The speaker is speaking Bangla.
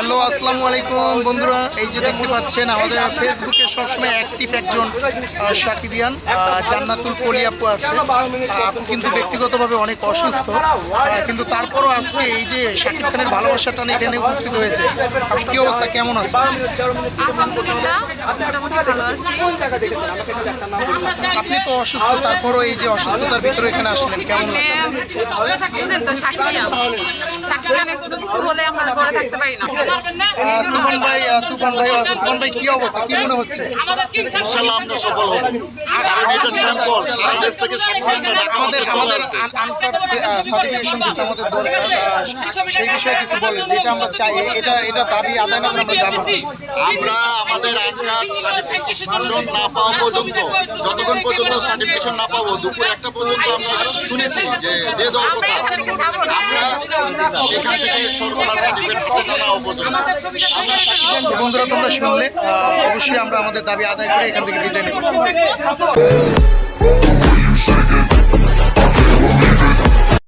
হ্যালো আসসালামু আলাইকুম বন্ধুরা। এই যে দেখতে পাচ্ছেন আমাদের ফেসবুকে সবসময় অ্যাক্টিভ একজন সাকিবিয়ান জান্নাতুল পলি আপু আছে। আপু কিন্তু ব্যক্তিগতভাবে অনেক অসুস্থ। কিন্তু তারপরও আজকে এই যে শাকিব খানের ভালোবাসাটা নিয়ে এখানে উপস্থিত হয়েছে। আপু কি অবস্থা? কেমন আছে আছি। আপনি তো অসুস্থ তারপরও এই যে অসুস্থতার ভিতরে এখানে আসলেন কেমন লাগছে? আমরা ঘরে থাকতে পারি না। তুফান ভাই তুফান ভাই আছে তুফান ভাই কি অবস্থা? কি মনে হচ্ছে? ইনশাল্লাহ আমরা সফল হব। কারণ এটা স্যাম্পল সারা দেশ থেকে আমাদের আমাদের সার্টিফিকেশন যেটা আমাদের দরকার সেই বিষয়ে কিছু বলেন যেটা আমরা চাই এটা এটা দাবি আদায় না আমরা যাব। আমরা আমাদের আনকার্ড সার্টিফিকেশন না পাওয়া পর্যন্ত যতক্ষণ পর্যন্ত সার্টিফিকেশন না পাবো দুপুর একটা পর্যন্ত আমরা শুনেছি যে দিয়ে দেওয়ার কথা। আমরা এখান থেকে সরকার সার্টিফিকেট হাতে না নেওয়া বন্ধুরা তোমরা শুনলে। অবশ্যই আমরা আমাদের দাবি আদায় করে এখান থেকে বিদায় নেব।